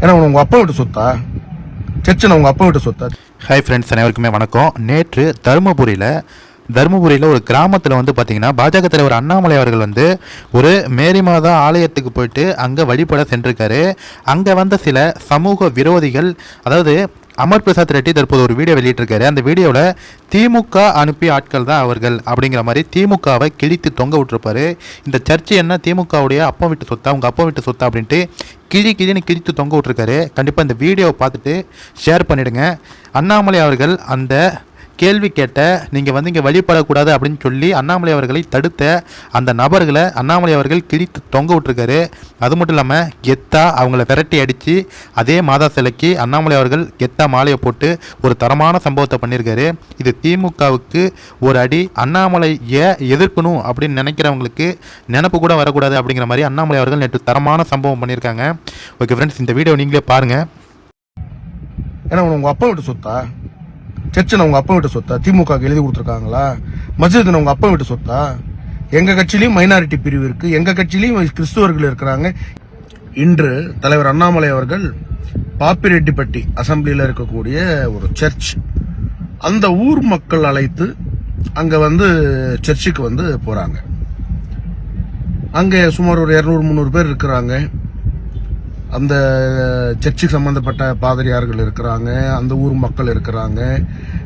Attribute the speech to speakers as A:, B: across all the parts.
A: ஏன்னா உங்கள் அப்பா வீட்டு சொத்தா? சர்ச்சை உங்கள் அப்பா வீட்டு சொத்தா?
B: ஹாய் ஃப்ரெண்ட்ஸ் அனைவருக்குமே வணக்கம். நேற்று தருமபுரியில் தருமபுரியில் ஒரு கிராமத்தில் வந்து பார்த்தீங்கன்னா பாஜக தலைவர் அண்ணாமலை அவர்கள் வந்து ஒரு மேரி மாதா ஆலயத்துக்கு போயிட்டு அங்கே வழிபட சென்றிருக்காரு. அங்கே வந்த சில சமூக விரோதிகள் அதாவது அமர் பிரசாத் ரெட்டி தற்போது ஒரு வீடியோ வெளியிட்டிருக்காரு. அந்த வீடியோவில் திமுக அனுப்பிய ஆட்கள் தான் அவர்கள் அப்படிங்கிற மாதிரி திமுகவை கிழித்து தொங்க விட்டுருப்பாரு. இந்த சர்ச்சை என்ன? திமுகவுடைய அப்பா வீட்டு சொத்தா? அவங்க அப்பா வீட்டு சொத்தா? அப்படின்ட்டு கிழி கிழின்னு கிழித்து தொங்க விட்டுருக்காரு. கண்டிப்பாக இந்த வீடியோவை பார்த்துட்டு ஷேர் பண்ணிவிடுங்க அண்ணாமலை அவர்கள் அந்த கேள்வி கேட்ட நீங்கள் வந்து இங்கே வழிபடக்கூடாது அப்படின்னு சொல்லி அண்ணாமலை அவர்களை தடுத்த அந்த நபர்களை அண்ணாமலை அவர்கள் கிழித்து தொங்க விட்டுருக்காரு. அது மட்டும் இல்லாமல் கெத்தா அவங்கள விரட்டி அடித்து அதே மாதா சிலைக்கு அண்ணாமலை அவர்கள் கெத்தா மாலையை போட்டு ஒரு தரமான சம்பவத்தை பண்ணியிருக்காரு இது திமுகவுக்கு ஒரு அடி அண்ணாமலையை எதிர்க்கணும் அப்படின்னு நினைக்கிறவங்களுக்கு நினப்பு கூட வரக்கூடாது அப்படிங்கிற மாதிரி அண்ணாமலை அவர்கள் நேற்று தரமான சம்பவம் பண்ணியிருக்காங்க ஓகே ஃப்ரெண்ட்ஸ் இந்த வீடியோ நீங்களே பாருங்கள்
A: ஏன்னா உங்கள் அப்பா விட்டு சொத்தா? சர்ச்சை உங்க அப்பா வீட்டு சொத்தா? திமுக எழுதி கொடுத்துருக்காங்களா? மஸ்ஜித் உங்க அப்பா வீட்டு சொத்தா? எங்க கட்சியிலயும் மைனாரிட்டி பிரிவு இருக்கு. எங்க கட்சியிலயும் கிறிஸ்துவர்கள் இருக்கிறாங்க. இன்று தலைவர் அண்ணாமலை அவர்கள் பாப்பிரெட்டிப்பட்டி அசம்பிளியில் இருக்கக்கூடிய ஒரு சர்ச் அந்த ஊர் மக்கள் அழைத்து அங்க வந்து சர்ச்சுக்கு வந்து போறாங்க. அங்கே சுமார் ஒரு இரநூறு முந்நூறு பேர் இருக்கிறாங்க. அந்த சர்ச்சுக்கு சம்பந்தப்பட்ட பாதிரியார்கள் இருக்கிறாங்க அந்த ஊர் மக்கள் இருக்கிறாங்க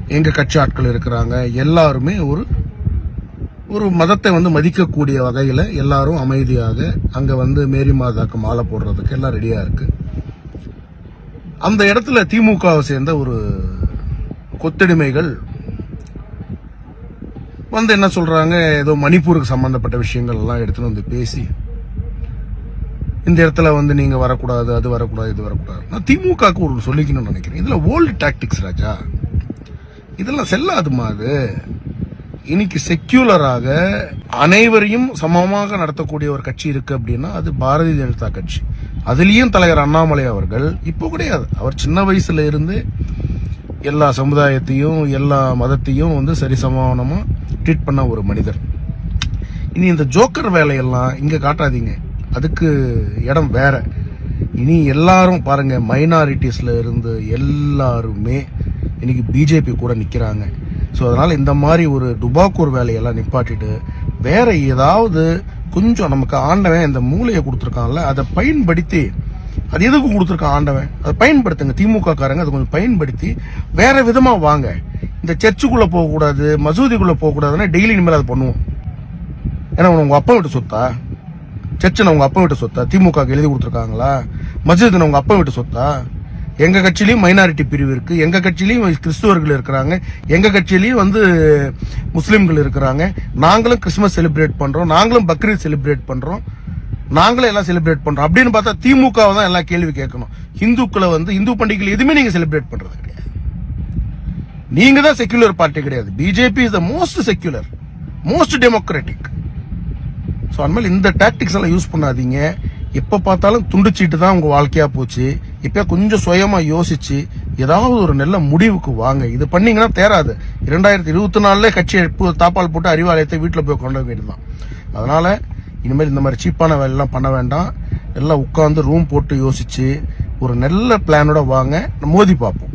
A: எங்கள் கட்சி ஆட்கள் இருக்கிறாங்க எல்லாருமே ஒரு ஒரு மதத்தை வந்து மதிக்கக்கூடிய வகையில் எல்லாரும் அமைதியாக அங்கே வந்து மேரி மாதாக்கு மாலை போடுறதுக்கு எல்லாம் ரெடியாக இருக்குது அந்த இடத்துல திமுகவை சேர்ந்த ஒரு கொத்தடிமைகள் வந்து என்ன சொல்கிறாங்க ஏதோ மணிப்பூருக்கு சம்மந்தப்பட்ட விஷயங்கள் எல்லாம் எடுத்துன்னு வந்து பேசி இந்த இடத்துல வந்து நீங்க வரக்கூடாது அது வரக்கூடாது இது வரக்கூடாது. நான் திமுகவுக்கு ஒரு சொல்லிக்கணும்னு நினைக்கிறேன். இதுல ஓல்டு டாக்டிக்ஸ் ராஜா. இதெல்லாம் செல்லாதுமா அது? இன்னைக்கு செக்யூலராக அனைவரையும் சமமாக நடத்தக்கூடிய ஒரு கட்சி இருக்கு அப்படின்னா அது பாரதிய ஜனதா கட்சி. அதுலேயும் தலைவர் அண்ணாமலை அவர்கள் இப்போ கிடையாது. அவர் சின்ன வயசுல இருந்து எல்லா சமுதாயத்தையும் எல்லா மதத்தையும் வந்து சரிசமானமா ட்ரீட் பண்ண ஒரு மனிதர். இனி இந்த ஜோக்கர் வேலையெல்லாம் இங்கே காட்டாதீங்க. அதுக்கு இடம் வேற. இனி எல்லாரும் பாருங்க மைனாரிட்டிஸ்ல இருந்து எல்லாருமே இன்னைக்கு பிஜேபி கூட நிக்கிறாங்க. ஸோ அதனால இந்த மாதிரி ஒரு டுபாக்கூர் வேலையெல்லாம் நிப்பாட்டிட்டு வேற ஏதாவது கொஞ்சம் நமக்கு ஆண்டவன் இந்த மூளையை கொடுத்துருக்கான்ல அதை பயன்படுத்தி அது எதுக்கு கொடுத்துருக்கான் ஆண்டவன்? அதை பயன்படுத்துங்க. திமுக காரங்க அதை கொஞ்சம் பயன்படுத்தி வேற விதமா வாங்க. இந்த சர்ச்சுக்குள்ள போகக்கூடாது மசூதிக்குள்ள போகக்கூடாதுன்னா டெய்லி இனிமேல் அதை பண்ணுவோம். ஏன்னா உங்க அப்பா விட்டு சொத்தா? சர்ச்சனை உங்க அப்பா வீட்டு சொத்தா? திமுக எழுதி கொடுத்துருக்காங்களா? மஸ்ஜித் உங்க அப்பா வீட்டு சொத்தா? எங்க கட்சியிலையும் மைனாரிட்டி பிரிவு இருக்கு. எங்க கட்சியிலையும் கிறிஸ்துவர்கள் இருக்கிறாங்க. எங்க கட்சியிலையும் வந்து முஸ்லீம்கள் இருக்கிறாங்க. நாங்களும் கிறிஸ்துமஸ் செலிப்ரேட் பண்றோம். நாங்களும் பக்ரீத் செலிப்ரேட் பண்றோம். நாங்களும் எல்லாம் செலிப்ரேட் பண்றோம். அப்படின்னு பார்த்தா திமுகவை தான் எல்லாம் கேள்வி கேட்கணும். இந்துக்களை வந்து இந்து பண்டிகைகள் எதுவுமே நீங்க செலிப்ரேட் பண்றது கிடையாது. நீங்க தான் செக்யூலர் பார்ட்டி கிடையாது. BJP is the most secular most democratic so அந்தமாதிரி இந்த டாக்டிக்ஸ் எல்லாம் யூஸ் பண்ணாதீங்க. எப்போ பார்த்தாலும் துண்டிச்சிட்டு தான் உங்கள் வாழ்க்கையாக போச்சு. இப்போ கொஞ்சம் சுயமாக யோசிச்சு ஏதாவது ஒரு நல்ல முடிவுக்கு வாங்க. இது பண்ணீங்கன்னா தேராது. இரண்டாயிரத்தி இருபத்தி நாலுல கட்சி தாப்பால் போட்டு அறிவாலயத்தை வீட்டில் போய் கொண்டு தான் அதனால் இனிமேல் இந்த மாதிரி சீப்பான வேலையெல்லாம் பண்ண வேண்டாம். எல்லாம் உட்காந்து ரூம் போட்டு யோசிச்சு ஒரு நல்ல பிளானோட வாங்க. மோதி பார்ப்போம்.